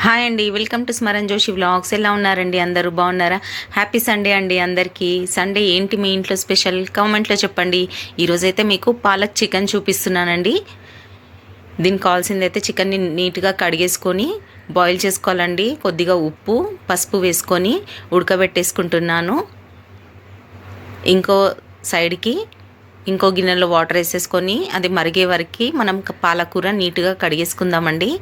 Hi అండి welcome to Smaran Joshi vlogs. ఎలా ఉన్నారండి అందరూ? బాగున్నారా? హ్యాపీ సండే అండి అందరికీ. సండే ఏంటి మీ ఇంట్లో స్పెషల్? కామెంట్లో చెప్పండి. ఈరోజైతే మీకు పాలక్ చికెన్ చూపిస్తున్నానండి. దీనికి కావాల్సింది అయితే చికెన్ని నీట్గా కడిగేసుకొని బాయిల్ చేసుకోవాలండి. కొద్దిగా ఉప్పు పసుపు వేసుకొని ఉడకబెట్టేసుకుంటున్నాను. ఇంకో సైడ్కి ఇంకో గిన్నెలో వాటర్ వేసేసుకొని అది మరిగే వరకు మనం పాలకూర నీట్గా కడిగేసుకుందామండి.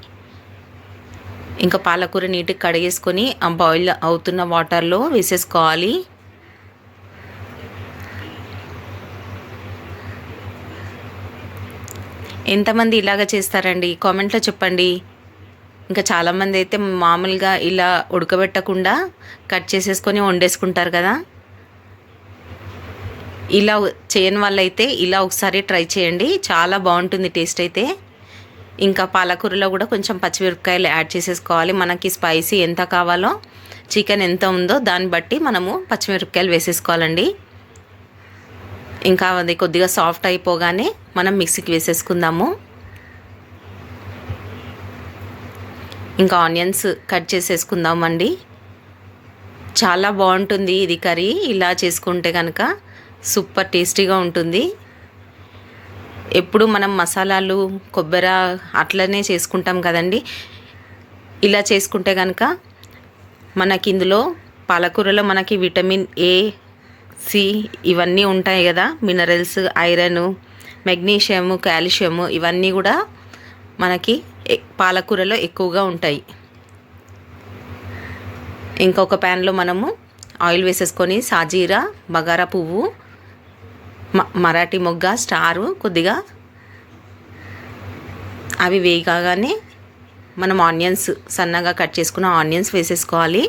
ఇంకా పాలకూర నీట్గా కడిగేసుకొని ఆ బాయిల్ అవుతున్న వాటర్లో వేసేసుకోవాలి. ఎంతమంది ఇలాగ చేస్తారండి? కామెంట్లో చెప్పండి. ఇంకా చాలామంది అయితే మామూలుగా ఇలా ఉడకబెట్టకుండా కట్ చేసేసుకొని వండేసుకుంటారు కదా. ఇలా చేయని వాళ్ళైతే ఇలా ఒకసారి ట్రై చేయండి. చాలా బాగుంటుంది టేస్ట్ అయితే. ఇంకా పాలకూరలో కూడా కొంచెం పచ్చిమిరపకాయలు యాడ్ చేసేసుకోవాలి. మనకి స్పైసీ ఎంత కావాలో చికెన్ ఎంత ఉందో దాన్ని బట్టి మనము పచ్చిమిరపకాయలు వేసేసుకోవాలండి. ఇంకా అది కొద్దిగా సాఫ్ట్ అయిపోగానే మనం మిక్సీకి వేసేసుకుందాము. ఇంకా ఆనియన్స్ కట్ చేసేసుకుందామండి. చాలా బాగుంటుంది ఇది కర్రీ. ఇలా చేసుకుంటే కనుక సూపర్ టేస్టీగా ఉంటుంది. ఎప్పుడు మనం మసాలాలు కొబ్బరి అట్లనే చేసుకుంటాం కదండి. ఇలా చేసుకుంటే కనుక మనకి ఇందులో పాలకూరలో మనకి విటమిన్ ఏ సి ఇవన్నీ ఉంటాయి కదా. మినరల్స్ ఐరన్ మెగ్నీషియము కాల్షియము ఇవన్నీ కూడా మనకి పాలకూరలో ఎక్కువగా ఉంటాయి. ఇంకొక ప్యాన్లో మనము ఆయిల్ వేసేసుకొని సాజీరా బగారా పువ్వు మరాఠీ మొగ్గ స్టారు కొద్దిగా అవి వేయగానే మనం ఆనియన్స్ సన్నగా కట్ చేసుకున్న ఆనియన్స్ వేసేసుకోవాలి.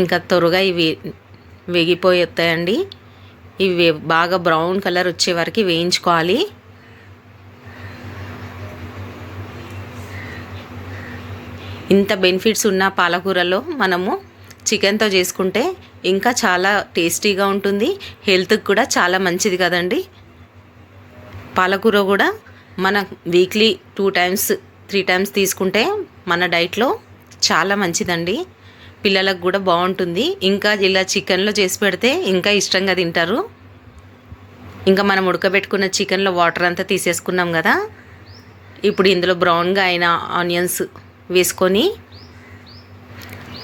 ఇంకా త్వరగా ఇవి వేగిపోతాయండి ఇవి బాగా బ్రౌన్ కలర్ వచ్చే వరకు వేయించుకోవాలి. ఇంత బెనిఫిట్స్ ఉన్న పాలకూరలో మనము చికెన్తో చేసుకుంటే ఇంకా చాలా టేస్టీగా ఉంటుంది. హెల్త్కి కూడా చాలా మంచిది కదండి. పాలకూర కూడా మన weekly two times three times తీసుకుంటే మన డైట్లో చాలా మంచిదండి. పిల్లలకు కూడా బాగుంటుంది. ఇంకా ఇలా చికెన్లో చేసి పెడితే ఇంకా ఇష్టంగా తింటారు. ఇంకా మనం ఉడకబెట్టుకున్న చికెన్లో వాటర్ అంతా తీసేసుకున్నాం కదా. ఇప్పుడు ఇందులో బ్రౌన్గా అయిన ఆనియన్స్ వేసుకొని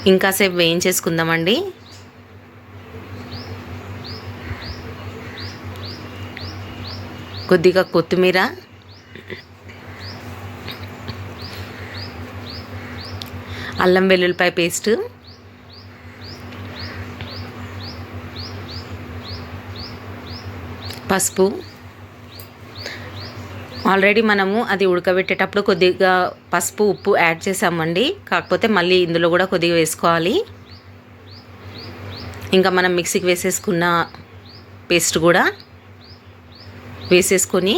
ఇంకాసేపు వేయించేసుకుందామండి. కొద్దిగా కొత్తిమీర. అల్లం వెల్లుల్లిపాయ పేస్ట్. పసుపు. ఆల్రెడీ మనము అది ఉడకబెట్టేటప్పుడు కొద్దిగా పసుపు ఉప్పు యాడ్ చేసామండి. కాకపోతే మళ్ళీ ఇందులో కూడా కొద్దిగా వేసుకోవాలి. ఇంకా మనం మిక్సీకి వేసేసుకున్న పేస్ట్ కూడా వేసేసుకొని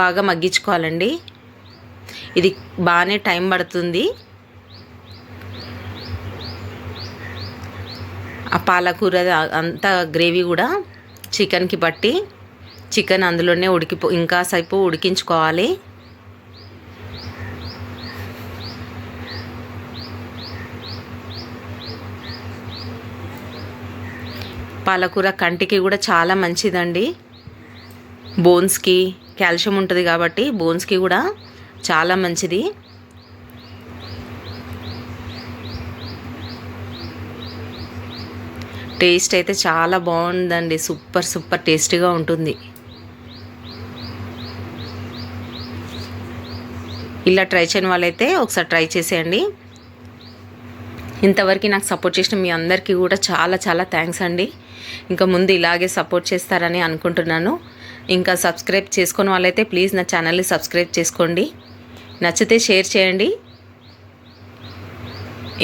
బాగా మగ్గించుకోవాలండి. ఇది బాగానే టైం పడుతుంది. ఆ పాలకూర అంతా గ్రేవీ కూడా చికెన్కి బట్టి చికెన్ అందులోనే ఉడికిపో ఇంకా సేపు ఉడికించుకోవాలి. పాలకూర కంటికి కూడా చాలా మంచిదండి. బోన్స్కి కాల్షియం ఉంటుంది కాబట్టి బోన్స్కి కూడా చాలా మంచిది. టేస్ట్ అయితే చాలా బాగుందండి. సూపర్ సూపర్ టేస్టీగా ఉంటుంది. ఇలా ట్రై చేయని వాళ్ళైతే ఒకసారి ట్రై చేసేయండి. ఇంతవరకు నాకు సపోర్ట్ చేసిన మీ అందరికీ కూడా చాలా చాలా థ్యాంక్స్ అండి. ఇంకా ముందు ఇలాగే సపోర్ట్ చేస్తారని అనుకుంటున్నాను. ఇంకా సబ్స్క్రైబ్ చేసుకున్న వాళ్ళైతే ప్లీజ్ నా ఛానల్ని సబ్స్క్రైబ్ చేసుకోండి. నచ్చితే షేర్ చేయండి.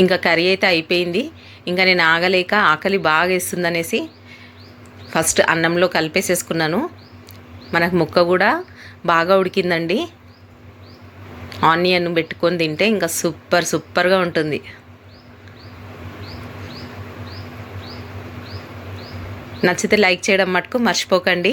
ఇంకా కర్రీ అయితే అయిపోయింది. ఇంకా నేను ఆగలేక ఆకలి బాగా వేస్తుందనేసి ఫస్ట్ అన్నంలో కలిపేసేసుకున్నాను. మనకు ముక్క కూడా బాగా ఉడికిందండి. ఆనియన్ పెట్టుకొని తింటే ఇంకా సూపర్ సూపర్గా ఉంటుంది. నచ్చితే లైక్ చేయడం మటుకు మర్చిపోకండి.